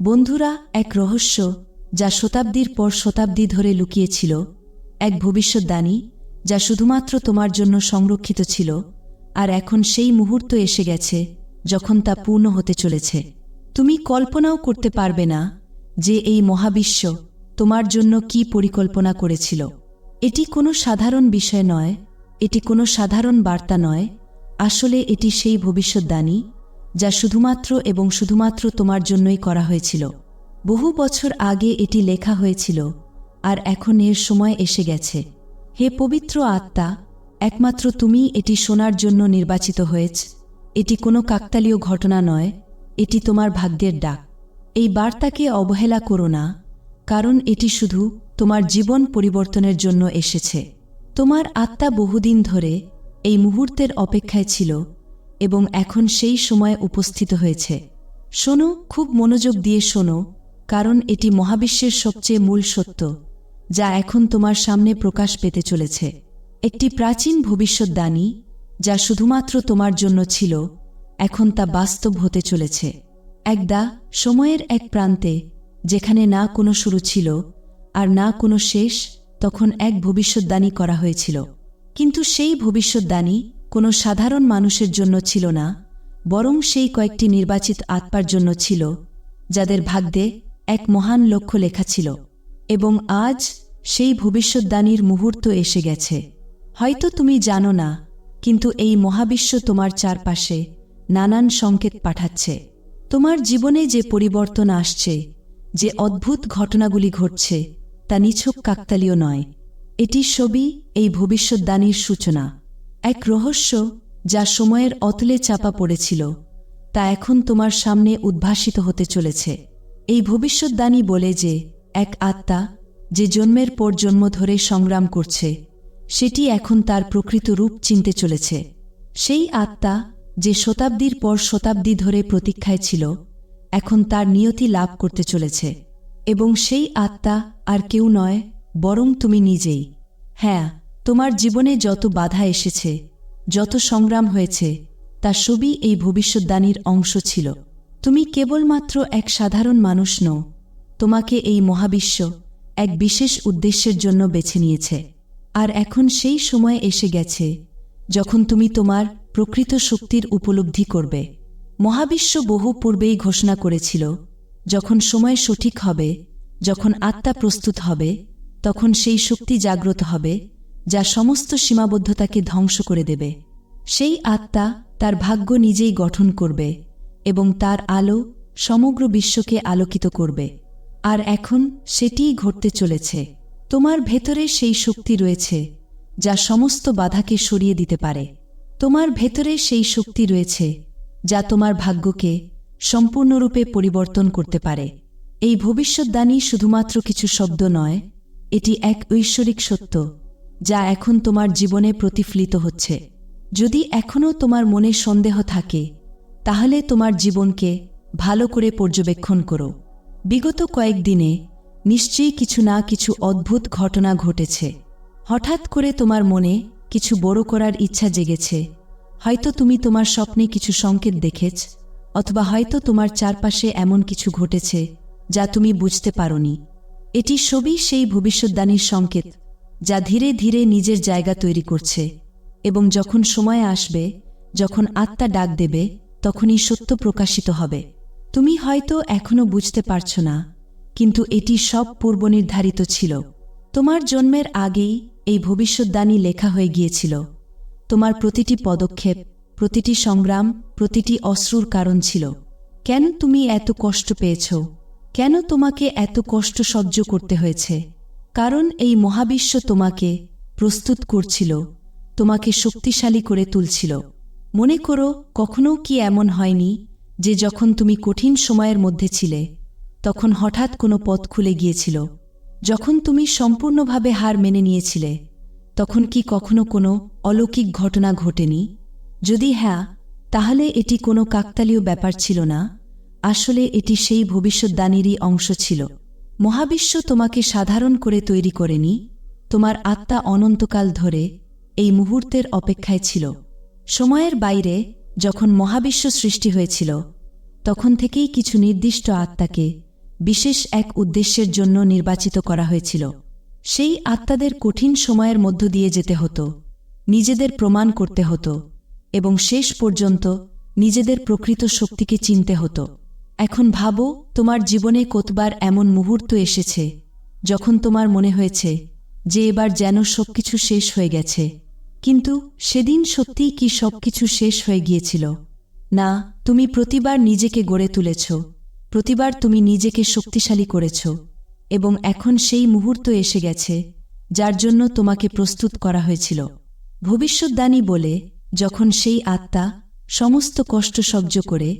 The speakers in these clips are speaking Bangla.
বন্ধুরা, এক রহস্য যা শতাব্দীর পর শতাব্দী ধরে লুকিয়েছিল, এক ভবিষ্যৎবাণী যা শুধুমাত্র তোমার জন্য সংরক্ষিত ছিল আর এখন সেই মুহূর্ত এসে গেছে যখন তা পূর্ণ হতে চলেছে। তুমি কল্পনাও করতে পারবে না যে এই মহাবিশ্ব তোমার জন্য কি পরিকল্পনা করেছিল। এটি কোনো সাধারণ বিষয় নয়, এটি কোনো সাধারণ বার্তা নয়, আসলে এটি সেই ভবিষ্যৎবাণী যা শুধুমাত্র এবং শুধুমাত্র তোমার জন্যই করা হয়েছিল। বহু বছর আগে এটি লেখা হয়েছিল, আর এখন এর সময় এসে গেছে। হে পবিত্র আত্মা, একমাত্র তুমি এটি শোনার জন্য নির্বাচিত হয়েছ। এটি কোনো কাকতালীয় ঘটনা নয়, এটি তোমার ভাগ্যের ডাক। এই বার্তাকে অবহেলা করো না, কারণ এটি শুধু তোমার জীবন পরিবর্তনের জন্য এসেছে। তোমার আত্মা বহুদিন ধরে এই মুহূর্তের অপেক্ষায় ছিল এবং এখন সেই সময় উপস্থিত হয়েছে। শোনো, খুব মনোযোগ দিয়ে শোনো, কারণ এটি মহাবিশ্বের সবচেয়ে মূল সত্য, যা এখন তোমার সামনে প্রকাশ পেতে চলেছে। একটি প্রাচীন ভবিষ্যৎবাণী যা শুধুমাত্র তোমার জন্য ছিল, এখন তা বাস্তব হতে চলেছে। একদা, সময়ের এক প্রান্তে, যেখানে না কোনো শুরু ছিল, আর না কোনো শেষ, তখন এক ভবিষ্যৎবাণী করা হয়েছিল। কিন্তু সেই ভবিষ্যৎবাণী কোনো সাধারণ মানুষের জন্য ছিল না, বরং সেই কয়েকটি নির্বাচিত আত্মার জন্য ছিল, যাদের ভাগ্যে এক মহান লক্ষ্য লেখা ছিল, এবং আজ সেই ভবিষ্যৎবাণীর মুহূর্ত এসে গেছে। হয়তো তুমি জানো না, কিন্তু এই মহাবিশ্ব তোমার চারপাশে নানান সংকেত পাঠাচ্ছে। তোমার জীবনে যে পরিবর্তন আসছে, যে অদ্ভুত ঘটনাগুলি ঘটছে, তা নিছক কাকতালীয় নয়। এটি ছবি, এই ভবিষ্যৎবাণীর সূচনা। এক রহস্য যা সময়ের অতলে চাপা পড়েছিল, তা এখন তোমার সামনে উদ্ভাসিত হতে চলেছে। এই ভবিষ্যৎবাণী বলে যে, এক আত্মা যে জন্মের পর জন্ম ধরে সংগ্রাম করছে, সেটি এখন তার প্রকৃত রূপ চিনতে চলেছে। সেই আত্মা যে শতাব্দীর পর শতাব্দী ধরে প্রতীক্ষায় ছিল, এখন তার নিয়তি লাভ করতে চলেছে। এবং সেই আত্মা আর কেউ নয়, বরং তুমি নিজেই। হ্যাঁ তোমার জীবনে যত বাধা এসেছে, যত সংগ্রাম হয়েছে তা সবই এই ভবিষ্যৎবাণীর অংশ ছিল। তুমি কেবলমাত্র এক সাধারণ মানুষ নও, তোমাকে এই মহাবিশ্ব এক বিশেষ উদ্দেশ্যের জন্য বেছে নিয়েছে। আর এখন সেই সময় এসে গেছে, যখন তুমি তোমার প্রকৃত শক্তির উপলব্ধি করবে। মহাবিশ্ব বহু পূর্বেই ঘোষণা করেছিল, যখন সময় সঠিক হবে, যখন আত্মা প্রস্তুত হবে, তখন সেই শক্তি জাগ্রত হবে যা সমস্ত সীমাবদ্ধতাকে ধ্বংস করে দেবে। সেই আত্মা তার ভাগ্য নিজেই গঠন করবে এবং তার আলো সমগ্র বিশ্বকে আলোকিত করবে। আর এখন সেটিই ঘটতে চলেছে। তোমার ভেতরে সেই শক্তি রয়েছে যা সমস্ত বাধাকে সরিয়ে দিতে পারে। তোমার ভেতরে সেই শক্তি রয়েছে যা তোমার ভাগ্যকে সম্পূর্ণরূপে পরিবর্তন করতে পারে। এই ভবিষ্যৎবাণী শুধুমাত্র কিছু শব্দ নয়, এটি এক ঐশ্বরিক সত্য। যা এখন তোমার জীবনে প্রতিফলিত হচ্ছে। যদি এখনও তোমার মনে সন্দেহ থাকে, তাহলে তোমার জীবনকে ভালো করে পর্যবেক্ষণ করো। বিগত কয়েকদিনে নিশ্চয়ই কিছু না কিছু অদ্ভুত ঘটনা ঘটেছে। হঠাৎ করে তোমার মনে কিছু বড় করার ইচ্ছা জেগেছে। হয়তো তুমি তোমার স্বপ্নে কিছু সংকেত দেখেছ, অথবা হয়তো তোমার চারপাশে এমন কিছু ঘটেছে যা তুমি বুঝতে পারোনি। এটি সবই সেই ভবিষ্যৎবাণীর সংকেত। যা ধীরে ধীরে নিজের জায়গা তৈরি করছে এবং যখন সময় আসবে, যখন আত্মা ডাক দেবে, তখনই সত্য প্রকাশিত হবে। তুমি হয়তো এখনও বুঝতে পারছ না, কিন্তু এটি সব পূর্বনির্ধারিত ছিল। তোমার জন্মের আগেই এই ভবিষ্যৎবাণী লেখা হয়ে গিয়েছিল। তোমার প্রতিটি পদক্ষেপ, প্রতিটি সংগ্রাম, প্রতিটি অশ্রুর কারণ ছিল। কেন তুমি এত কষ্ট পেয়েছ? কেন তোমাকে এত কষ্ট সহ্য করতে হয়েছে? কারণ এই মহাবিশ্ব তোমাকে প্রস্তুত করছিল, তোমাকে শক্তিশালী করে তুলছিল। মনে করো কখনও কি এমন হয়নি যে যখন তুমি কঠিন সময়ের মধ্যে ছিলে, তখন হঠাৎ কোনো পথ খুলে গিয়েছিল। যখন তুমি সম্পূর্ণভাবে হার মেনে নিয়েছিলে, তখন কি কখনো কোনো অলৌকিক ঘটনা ঘটেনি? যদি হ্যাঁ তাহলে এটি কোনো কাকতালীয় ব্যাপার ছিল না। আসলে এটি সেই ভবিষ্যৎদানেরই অংশ ছিল। মহাবিশ্ব তোমাকে সাধারণ করে তৈরি করেনি, তোমার আত্মা অনন্তকাল ধরে এই মুহূর্তের অপেক্ষায় ছিল। সময়ের বাইরে যখন মহাবিশ্ব সৃষ্টি হয়েছিল, তখন থেকেই কিছু নির্দিষ্ট আত্মাকে বিশেষ এক উদ্দেশ্যের জন্য নির্বাচিত করা হয়েছিল। সেই আত্মাদের কঠিন সময়ের মধ্য দিয়ে যেতে হতো, নিজেদের প্রমাণ করতে হতো এবং শেষ পর্যন্ত নিজেদের প্রকৃত শক্তিকে চিনতে হতো। এখন ভাবো, তোমার জীবনে কতবার এমন মুহূর্ত এসেছে, যখন তোমার মনে হয়েছে যে এবার যেন সবকিছু শেষ হয়ে গেছে। কিন্তু সেদিন সত্যিই কি সবকিছু শেষ হয়ে গিয়েছিল? না, তুমি প্রতিবার নিজেকে গড়ে তুলেছ, প্রতিবার তুমি নিজেকে শক্তিশালী করেছ, এবং এখন সেই মুহূর্ত এসে গেছে, যার জন্য তোমাকে প্রস্তুত করা হয়েছিল। ভবিষ্যদ্বাণী বলে, যখন সেই আত্মা সমস্ত কষ্ট সহ্য করে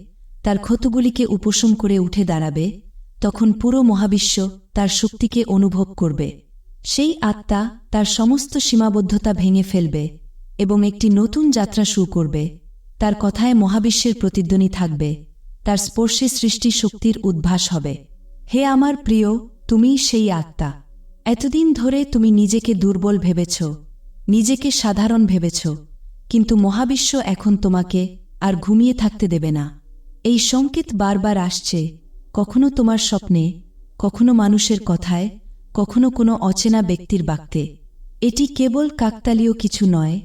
তার ক্ষতগুলিকে উপশম করে উঠে দাঁড়াবে, তখন পুরো মহাবিশ্ব তার শক্তিকে অনুভব করবে। সেই আত্মা তার সমস্ত সীমাবদ্ধতা ভেঙে ফেলবে এবং একটি নতুন যাত্রা শুরু করবে। তার কথায় মহাবিশ্বের প্রতিধ্বনি থাকবে, তার স্পর্শে সৃষ্টি শক্তির উদ্ভাস হবে। হে আমার প্রিয় তুমি সেই আত্মা। এতদিন ধরে তুমি নিজেকে দুর্বল ভেবেছ, নিজেকে সাধারণ ভেবেছ, কিন্তু মহাবিশ্ব এখন তোমাকে আর ঘুমিয়ে থাকতে দেবে না। এই সংকেত বারবার আসছে, কখনো তোমার স্বপ্নে, কখনো মানুষের কথায়, কখনো কোনো অচেনা ব্যক্তির বাক্যে। এটি কেবল কাকতালীয় কিছু নয়,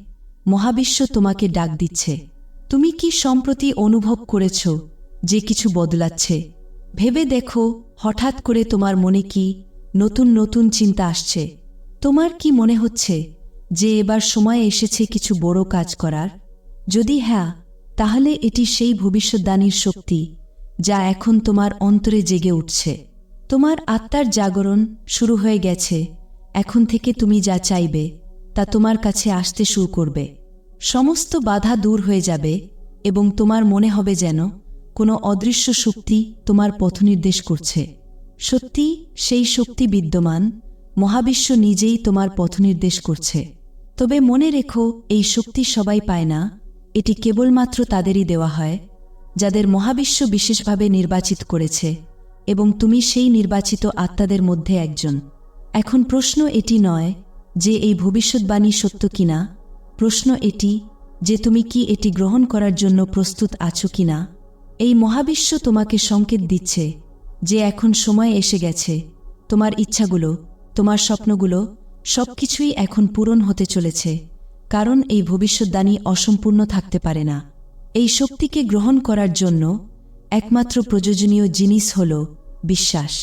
মহাবিশ্ব তোমাকে ডাক দিচ্ছে। তুমি কি সম্প্রতি অনুভব করেছ যে কিছু বদলাচ্ছে? ভেবে দেখো, হঠাৎ করে তোমার মনে কি নতুন নতুন চিন্তা আসছে? তোমার কি মনে হচ্ছে যে এবার সময় এসেছে কিছু বড় কাজ করার? যদি হ্যাঁ তাহলে এটি সেই ভবিষ্যদ্বাণীর শক্তি, যা এখন তোমার অন্তরে জেগে উঠছে। তোমার আত্মার জাগরণ শুরু হয়ে গেছে। এখন থেকে তুমি যা চাইবে, তা তোমার কাছে আসতে শুরু করবে। সমস্ত বাধা দূর হয়ে যাবে এবং তোমার মনে হবে যেন কোনো অদৃশ্য শক্তি তোমার পথনির্দেশ করছে। সত্যি, সেই শক্তি বিদ্যমান, মহাবিশ্ব নিজেই তোমার পথনির্দেশ করছে। তবে মনে রেখো, এই শক্তি সবাই পায় না। এটি কেবলমাত্র তাদেরই দেওয়া হয়, যাদের মহাবিশ্ব বিশেষভাবে নির্বাচিত করেছে, এবং তুমি সেই নির্বাচিত আত্মাদের মধ্যে একজন। এখন প্রশ্ন এটি নয় যে এই ভবিষ্যৎবাণী সত্য কিনা, প্রশ্ন এটি যে তুমি কি এটি গ্রহণ করার জন্য প্রস্তুত আছো কিনা। এই মহাবিশ্ব তোমাকে সংকেত দিচ্ছে যে এখন সময় এসে গেছে, তোমার ইচ্ছাগুলো, তোমার স্বপ্নগুলো সবকিছুই এখন পূরণ হতে চলেছে। কারণ এই ভবিষ্যদ্বাণী অসম্পূর্ণ থাকতে পারে না। এই শক্তিকে গ্রহণ করার জন্য একমাত্র প্রয়োজনীয় জিনিস হল বিশ্বাস।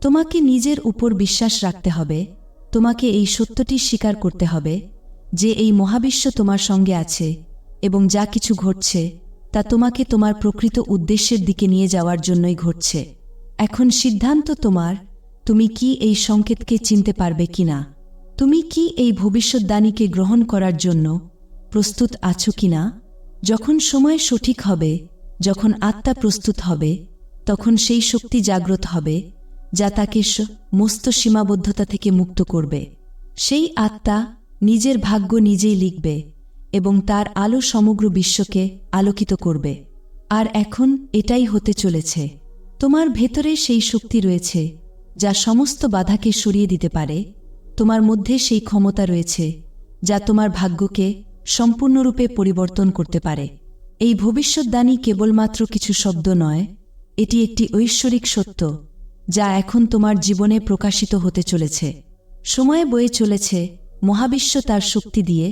তোমাকে নিজের উপর বিশ্বাস রাখতে হবে, তোমাকে এই সত্যটি স্বীকার করতে হবে যে এই মহাবিশ্ব তোমার সঙ্গে আছে এবং যা কিছু ঘটছে তা তোমাকে তোমার প্রকৃত উদ্দেশ্যের দিকে নিয়ে যাওয়ার জন্যই ঘটছে। এখন সিদ্ধান্ত তোমার, তুমি কি এই সংকেতকে চিনতে পারবে কিনা? তুমি কি এই ভবিষ্যদ্বাণীকে গ্রহণ করার জন্য প্রস্তুত আছো কিনা? যখন সময় সঠিক হবে, যখন আত্মা প্রস্তুত হবে, তখন সেই শক্তি জাগ্রত হবে, যা তাকে মস্ত সীমাবদ্ধতা থেকে মুক্ত করবে। সেই আত্মা নিজের ভাগ্য নিজেই লিখবে এবং তার আলো সমগ্র বিশ্বকে আলোকিত করবে। আর এখন এটাই হতে চলেছে। তোমার ভেতরে সেই শক্তি রয়েছে, যা সমস্ত বাধাকে সরিয়ে দিতে পারে। তোমার মধ্যে সেই ক্ষমতা রয়েছে, যা তোমার ভাগ্যকে সম্পূর্ণরূপে পরিবর্তন করতে পারে। এই ভবিষ্যদ্বাণী কেবলমাত্র কিছু শব্দ নয়, এটি একটি ঐশ্বরিক সত্য, যা এখন তোমার জীবনে প্রকাশিত হতে চলেছে। সময়ে বয়ে চলেছে, মহাবিশ্ব তার শক্তি দিয়ে,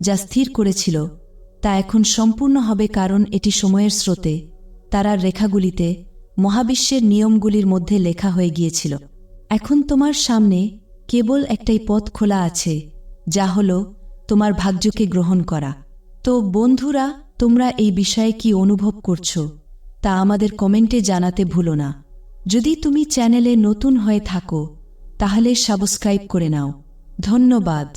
যা স্থির করেছিল, তা এখন সম্পূর্ণ হবে কারণ এটি সময়ের স্রোতে তারার রেখাগুলিতে, মহাবিশ্বের নিয়মগুলির মধ্যে লেখা হয়ে গিয়েছিল। এখন তোমার সামনে কেবল একটাই পথ খোলা আছে, যা হল তোমার ভাগ্যকে গ্রহণ করা। তো বন্ধুরা, তোমরা এই বিষয়ে কি অনুভব করছ, তা আমাদের কমেন্টে জানাতে ভুলো না। যদি তুমি চ্যানেলে নতুন হয়ে থাকো, তাহলে সাবস্ক্রাইব করে নাও। ধন্যবাদ।